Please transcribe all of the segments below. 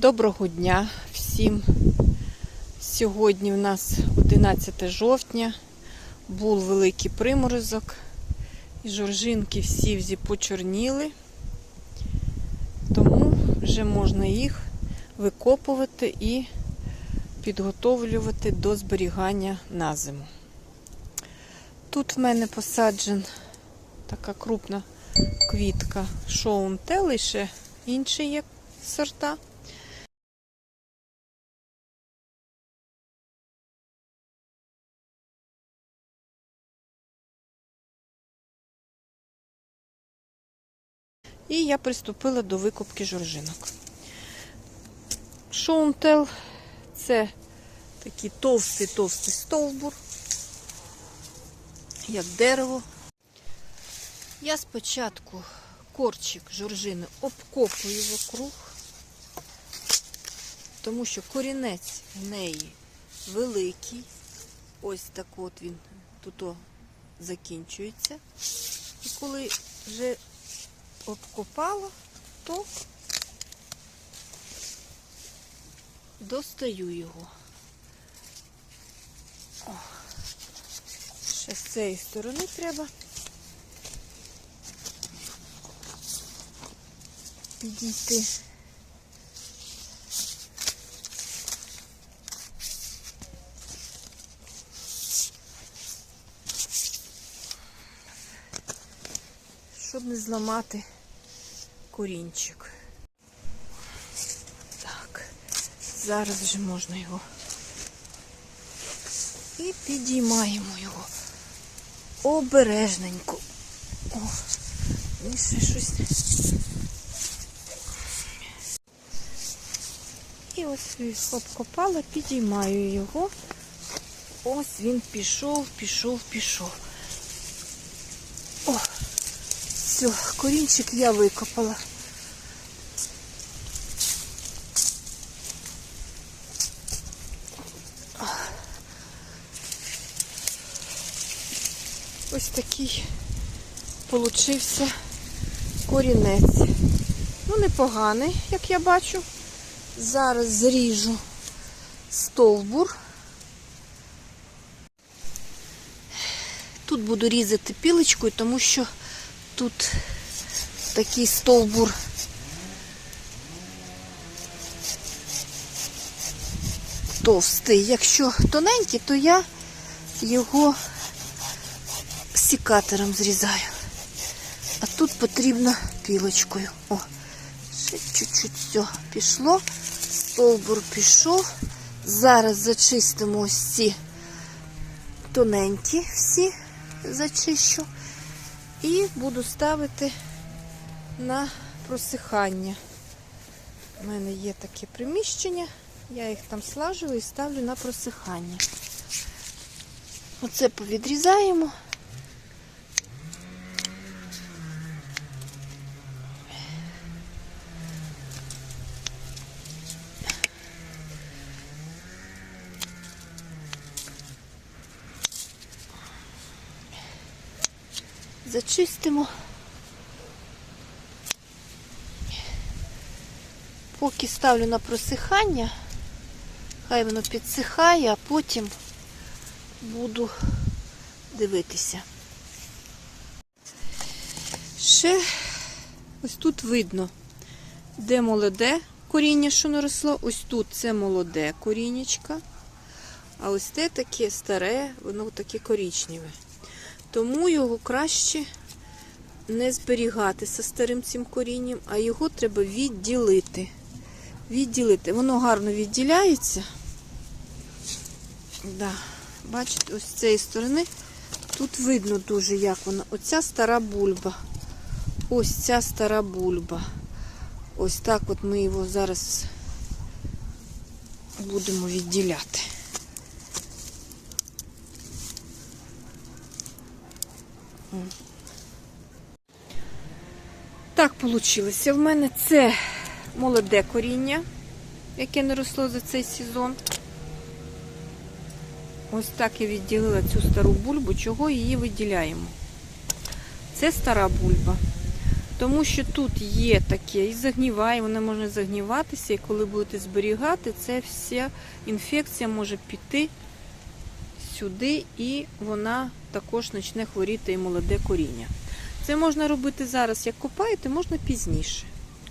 Доброго дня всім. Сьогодні в нас 11 жовтня. Був великий приморозок. І жоржинки всі взі почорніли. Тому вже можна їх викопувати і підготовлювати до зберігання на зиму. Тут в мене посаджен така крупна квітка шоунтел і ще інші є сорта. І я приступила до викупки жоржинок. Шоунтел це такий товстий-товстий стовбур, як дерево. Я спочатку корчик жоржини обкопую вокруг, тому що корінець в неї великий. Ось так от він тут закінчується. І коли вже обкопала, то достаю його. О, ще з цієї сторони треба підійти. Щоб не зламати корінчик. Так, зараз вже можна його. І підіймаємо його обережненько. О, і ще щось. І ось обкопала, підіймаю його. Ось він пішов, пішов, пішов. О, все, корінчик я викопала. Ось такий получився корінець. Ну, непоганий, як я бачу. Зараз зріжу стовбур. Тут буду різати пілочкою, тому що тут такий стовбур. Товстий. Якщо тоненький, то я його сікатором зрізаю. А тут потрібно пілочкою. О, ще чуть-чуть все пішло. Стовбур пішов. Зараз зачистимо ось ці тоненькі всі зачищу. І буду ставити на просихання. У мене є таке приміщення, я їх там слажу і ставлю на просихання. Оце повідрізаємо. Зачистимо. Поки ставлю на просихання, хай воно підсихає, а потім буду дивитися. Ще ось тут видно, де молоде коріння, що наросло. Ось тут це молоде корінечко, а ось те таке старе, воно таке корічневе. Тому його краще не зберігати зі старим цим корінням, а його треба відділити. Відділити. Воно гарно відділяється. Да. Бачите, ось з цієї сторони тут видно дуже, як воно. Оця стара бульба. Ось ця стара бульба. Ось так от ми його зараз будемо відділяти. Так вийшло. В мене це молоде коріння, яке не росло за цей сезон. Ось так я відділила цю стару бульбу, чого її виділяємо. Це стара бульба. Тому що тут є таке і загніває, вона може загніватися, і коли будете зберігати, це вся інфекція може піти сюди, і вона також почне хворіти і молоде коріння. Це можна робити зараз, як копаєте, можна пізніше,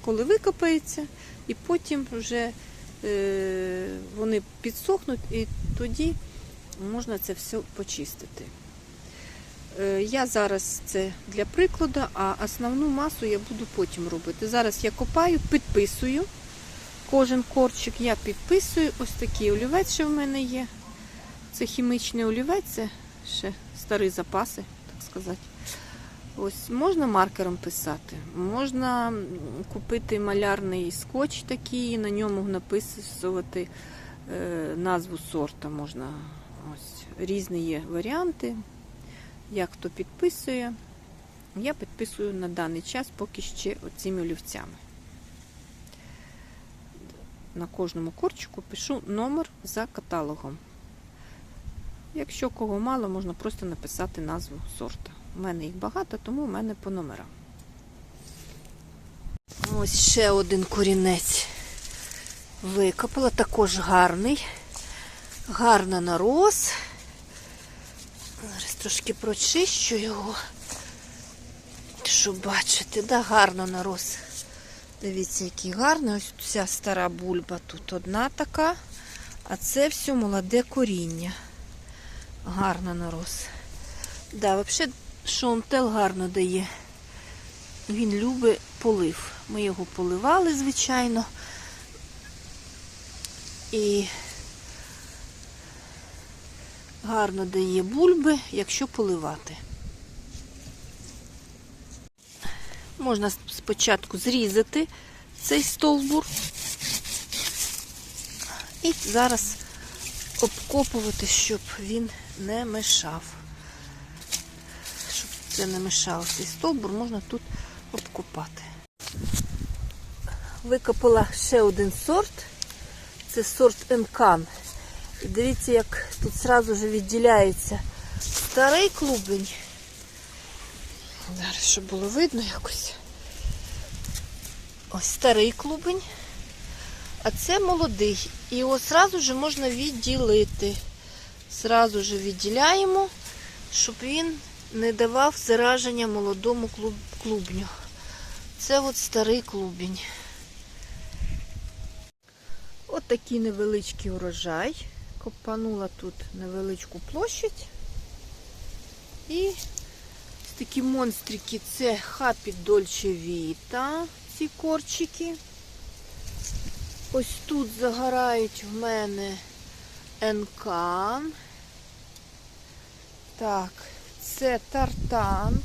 коли викопається, і потім вже е, вони підсохнуть, і тоді можна це все почистити. Е, Я зараз це для прикладу, а основну масу я буду потім робити. Зараз я копаю, підписую. Кожен корчик я підписую. Ось такий олівець ще в мене є. Це хімічний олівець, це ще старі запаси, так сказати. Ось можна маркером писати, можна купити малярний скотч такий, на ньому написувати е, назву сорта. Можна ось різні є варіанти. Як хто підписує, я підписую на даний час поки ще оціми олівцями. На кожному корчику пишу номер за каталогом. Якщо кого мало, можна просто написати назву сорта. У мене їх багато, тому у мене по номерам. Ось ще один корінець викопала, також гарний. Гарно нарос. Зараз трошки прочищу його, щоб бачити, да, гарно нарос. Дивіться, який гарний. Ось ця стара бульба тут одна така, а це все молоде коріння. Гарно нарос. Да, взагалі шонтел гарно дає. Він любить полив. Ми його поливали, звичайно. І гарно дає бульби, якщо поливати. Можна спочатку зрізати цей стовбур і зараз обкопувати, щоб він не мешав. Щоб це не мешав цей стовбур, можна тут обкопати. Викопала ще один сорт. Це сорт Емкан. І дивіться, як тут зразу же відділяється старий клубень. Зараз, щоб було видно якось. Ось старий клубень, а це молодий. І зразу же можна відділити. Зразу же відділяємо, щоб він не давав зараження молодому клубню. Це от старий клубень. От такий невеличкий урожай. Копанула тут невеличку площадь. І такі монстрики це хапі Дольче ці корчики. Ось тут загорають в мене енкан. Так, це тартан.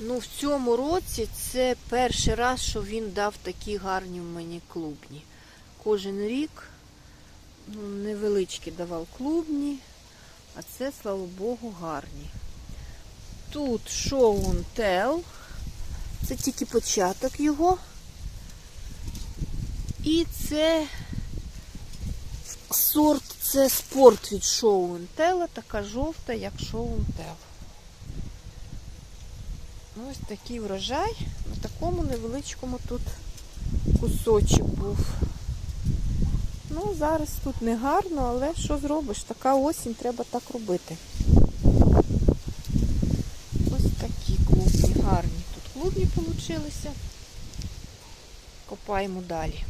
Ну, в цьому році це перший раз, що він дав такі гарні в мені клубні. Кожен рік ну, невеличкі давав клубні, а це, слава Богу, гарні. Тут шоун тел. Це тільки початок його. І це сорт, це спорт від шоу-тела, така жовта, як шоу-тел. Ось такий врожай. На такому невеличкому тут кусочок був. Ну, зараз тут не гарно, але що зробиш? Така осінь, треба так робити. Ось такі клубні, гарні тут клубні получилися. Копаємо далі.